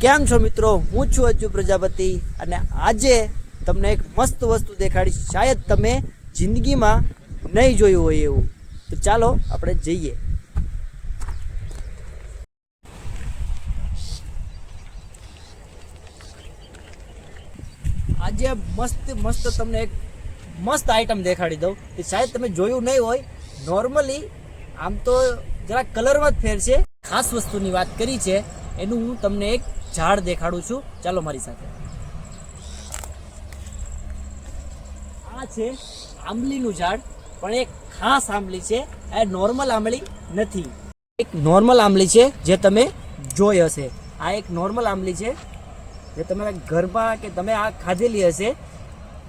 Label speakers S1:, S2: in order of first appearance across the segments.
S1: કેમ છો મિત્રો? હું છું અજુ પ્રજાપતિ અને આજે તમને એક મસ્ત વસ્તુ દેખાડીશ. શાયદ તમે જિંદગીમાં નહીં જોયું હોય એવું. તો ચાલો આપણે જઈએ. આજે મસ્ત મસ્ત તમને એક મસ્ત આઈટમ દેખાડી દઉં. કે શાયદ તમે જોયું નહીં હોય. નોર્મલી આમ તો જરા કલરમાં જ ફેર છે ખાસ વસ્તુની વાત કરી છે. એનું હું તમને એક ઝાડ દેખાડું છું. ચાલો મારી સાથે. આ છે આંબલીનું ઝાડ, પણ એક ખાસ આંબલી છે. આ નોર્મલ આંબલી નથી. એક નોર્મલ આંબલી છે જે તમે જોઈ હશે. આ એક નોર્મલ આંબલી છે જે તમારા ઘરમાં કે તમે આ ખાધેલી હશે.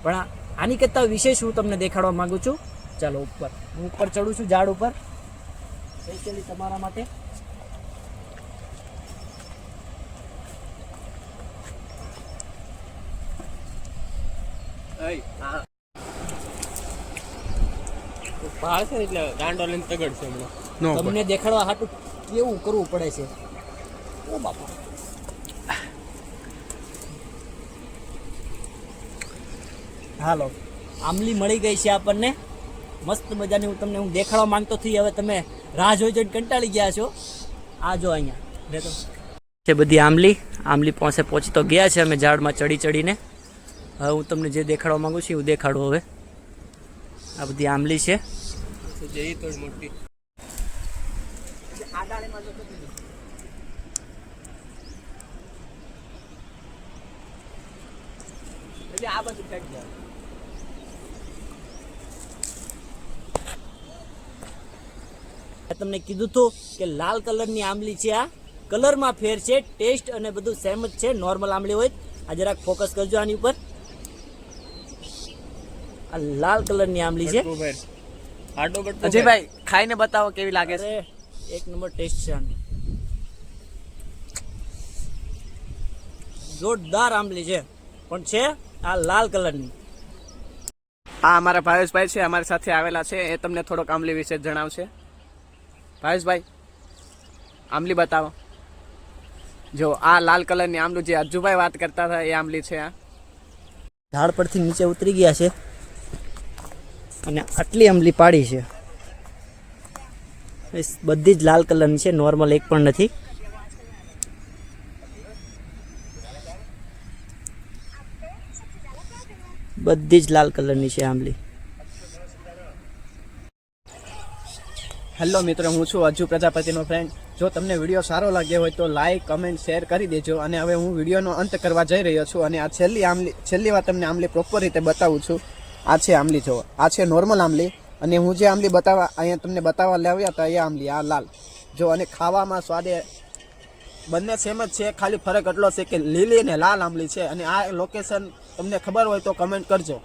S1: પણ આની કરતાં વિશેષ હું તમને દેખાડવા માંગુ છું? ચાલો ઉપર. હું ઉપર ચડું છું ઝાડ ઉપર. સ્પેશિયલી તમારા માટે.
S2: પહાડ છે એટલે ગાંડો લઈને તગડ છે હમણાં.
S1: તમને દેખાડવા હાટું કેવું કરવું પડે છે? ઓ બાપા. હાલો આમલી મળી ગઈ છે આપણને. મસ્ત મજાની હું તમને હું દેખાડવા માંગતો થઈ હવે તમે રાહ જોઈ જોઈને કંટાળી ગયા છો. આ જો અહીંયા. છે બધી આમલી આમલી પાસે પહોંચી તો ગયા છે. અમે ઝાડમાં ચડી ચડીને. હવે હું તમને જે દેખાડવા માંગુ છું એવું દેખાડું હવે. આ બધી આંબલી છે.
S2: મોટી
S1: તમને કીધું હતું કે લાલ કલરની આંબલી છે આ. કલરમાં ફેર છે, ટેસ્ટ અને બધું સેમ જ છે, નોર્મલ આંબલી હોય. આ જરાક ફોકસ કરજો આની ઉપર. આ લાલ કલરની આંબલી છે.
S3: અજયભાઈ ખાઈને બતાવો કેવી લાગે છે?
S1: એક નંબર ટેસ્ટ છે આની. જોરદાર આંબલી છે. પણ છે આ લાલ કલરની.
S3: આ અમારા ભાવેશભાઈ છે અમારી સાથે આવેલા છે. એ તમને થોડોક આંબલી વિશે જણાવશે. ભાવેશભાઈ આંબલી બતાવો. જો આ લાલ કલરની આંબલું જે અજુભાઈ વાત કરતા હતા એ આંબલી છે આ.
S1: ઝાડ પરથી નીચે ઉતરી ગયા છે. અને આટલી આંબલી પાડી છે. બધી જ લાલ કલરની છે, નોર્મલ એક પણ નથી. બધી જ લાલ કલરની છે આંબલી.
S3: હેલો મિત્રો, હું છું અજુ પ્રજાપતિનો ફ્રેન્ડ જો તમને વીડિયો સારો લાગ્યો હોય તો લાઈક કમેન્ટ શેર કરી દેજો. અને હવે હું વિડીયોનો અંત કરવા જઈ રહ્યો છું અને આ છેલ્લી આમલી છેલ્લી વાર તમને આમલી પ્રોપર રીતે બતાવું છું. આ છે આંબલી જો આ છે નોર્મલ આંબલી. અને હું જે આંબલી બતાવવા અહીંયા તમને બતાવવા લાવ્યા હતા એ આંબલી, આ લાલ. જો, અને ખાવામાં સ્વાદે બંને સેમ જ છે, ખાલી ફરક એટલો છે કે લીલી અને લાલ આંબલી છે. અને આ લોકેશન તમને ખબર હોય તો કમેન્ટ કરજો.